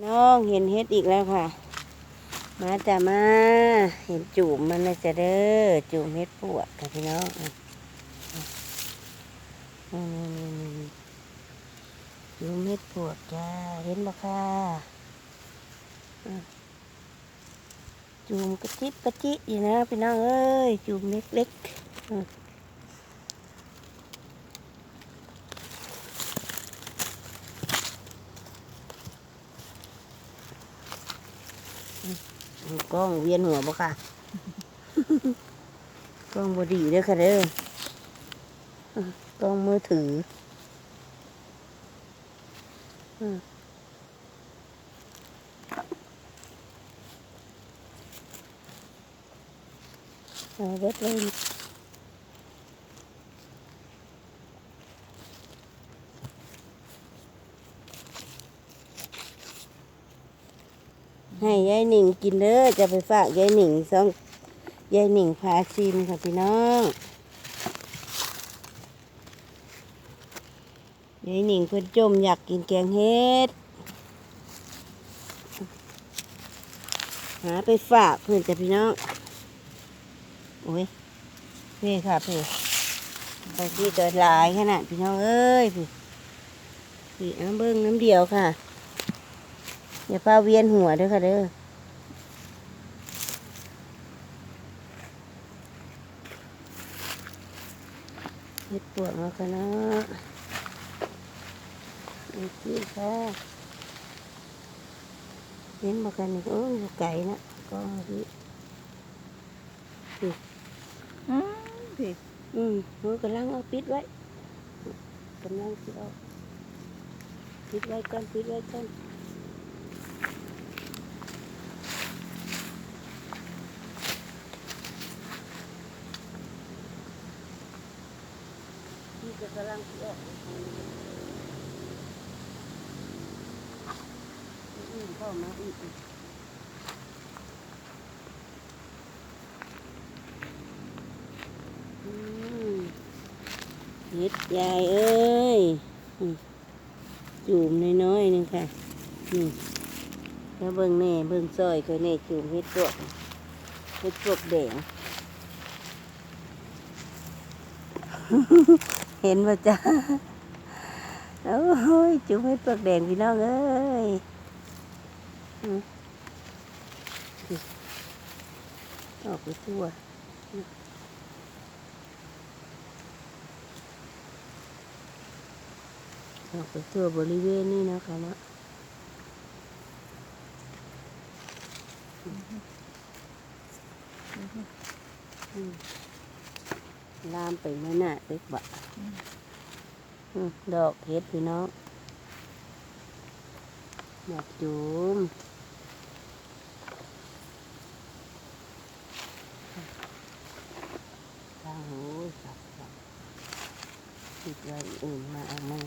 น้องเห็นเฮ็ดอีกแล้วค่ะ มาจ้ะมา เห็นจูบมันนะจะเด้อจูบเฮ็ดปวกค่ะพี่น้องอะอะนี่ๆๆจูบเฮ็ดปวกจ้าเห็นบ่ค่ะอะจูมกระจิบกระจิอยู่นะพี่น้องเอ้ยจูมเล็กๆ กล้องเวียนหัวบ่ค่ะ กล้องบอดีเด้อค่ะเด้อะกล้องมือถืออะเอาเบิดเลย ให้ยายหนิงกินเด้อจะไปฝากยายหนิงสองยายหนิงพาซิมค่ะพี่น้องยายหนิงเพิ่อนจมอยากกินแกงเฮ็ดหาไปฝากเพื่อนจ้ะพี่น้องโอ้ยเพ่ค่ะเพ่บางทีก็หลายขนาดพี่น้องเอ้ยพี่พี่น้ำเบิ้งน้ำเดียวค่ะ อย่าพาเวียนหัวเด้อค่ะเด้อเฮ็ดปวดมาค่ะเนาะนี่พี่ค่ะเห็นมากันนี่โอ้ยอยู่ไก่นะก็พี่อืมผิดอืมมือกำลังเอาปิดไว้กำลังปิดเอาปิดไว้ก่อนปิดไว้ก่อน นี่ก็กำลังปิดออกอืมพ่อมาอีกอืมเฮ็ดยายเอ้ยอืมจูมน้อยๆนึงค่ะนี่แล้วเบิ่งแน่เบิ่งซอยก็แน่จูมเฮ็ดพวกเฮ็ดพวกแดง เห็นป่ะจ๊ะโอ้ยจูมเฮ็ดพวกแดงพี่น้องเอ้ยออกไปทั่วออกไปทั่วบริเวณนี้นะคะนะอืม ลามไปนั่นน่ะเด็กบะอืมดอกเห็ดพี่น้องดอกจูมทางหูสับสับติดไว้อื่นมาเอามา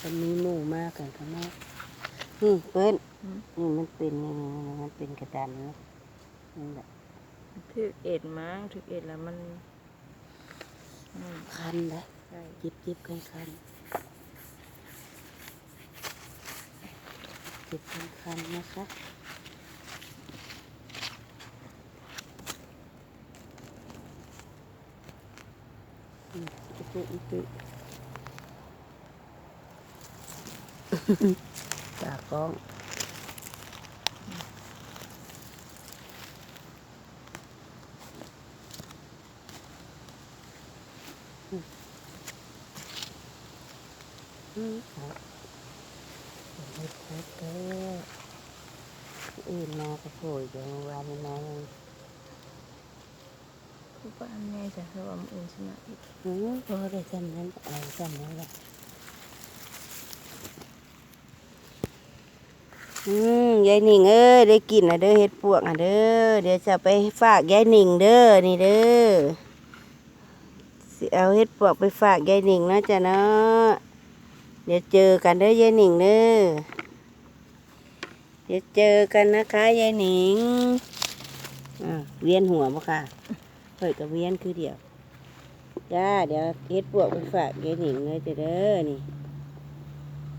มันมีหมูมากกันข้างนอกนี่เปิ้ลนี่มันเป็นนี่นี่นี่มันเป็นกระดานนะนี่แหละ ถึกเอ็ดมั้งถึกเอ็ดแล้วมันอืมคันนะใช่จิบจิบคันคันจิบคันคันนะคะอืมอีตุอีตุตากล้อง อืมครับเฮ็ดเฮ็ดเด้ออื่นมาก็โผล่ยู่เมื่อวานนี้มาคือว่าอันไงจ้ะคือว่ามันอื่นชนะอีกอืมพอได้จำนั้นเอาจำนั้นแหละอืมยายหนิงเอ้ยได้กินนะเด้อเฮ็ดปวกอะเด้อเดี๋ยวจะไปฝากยายหนิงเด้อนี่เด้อ สิเอาเฮ็ดปวกไปฝากยายหนิงนะจ๊ะเนาะเดี๋ยวเจอกันเด้อยายหนิงเด้อเดี๋ยวเจอกันนะคะยายหนิงอ่าเวียนหัวบ่ค่ะเปิดกับเวียนคือเดียวจ้าเดี๋ยวเฮ็ดปวกไปฝากยายหนิงเลยจ้ะเด้อนี่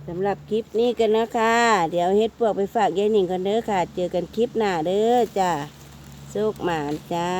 สำหรับคลิปนี้กันนะคะ เดี๋ยวเฮ็ดพวกไปฝากยายหนิงกันเด้อค่ะ เจอกันคลิปหน้าเด้อจ้าโชคหมานจ้า